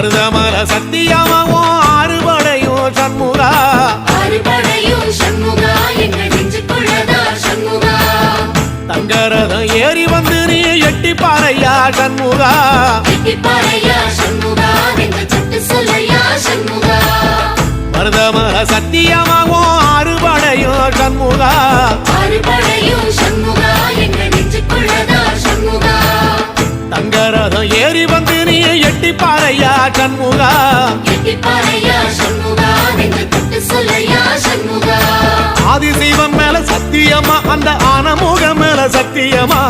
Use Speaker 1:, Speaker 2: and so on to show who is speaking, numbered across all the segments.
Speaker 1: மருதமல சத்தியமாவும்
Speaker 2: ஆறுபடையும் சண்முகா. தங்கரதம் ஏறி வந்து
Speaker 1: நீ எட்டி பாறையா சண்முகா
Speaker 2: மருதமல சத்தியமாவும் ஆறுபடையும் சண்முகா.
Speaker 1: தங்கரதம் ஏறி வந்து நீ எட்டி பாறையா சண்முகா?
Speaker 2: எட்டிப்பாறையா சண்முகா? என்று சுட்டு சொல்லையா சண்முகா?
Speaker 1: ஆதிசைவம் மேல சத்தியமா அந்த ஆனமுகம் மேல சத்தியமா?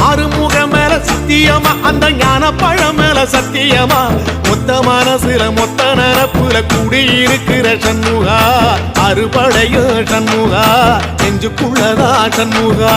Speaker 1: ஆறுமுகம் மேல சத்தியமா அந்த ஞான பழம் மேல சத்தியமா? மொத்த மனசுல மொத்த நரப்புல குடியிருக்கிற சண்முகா? அறுபடையும் சண்முகா? நெஞ்சுக்குள்ளதா சண்முகா?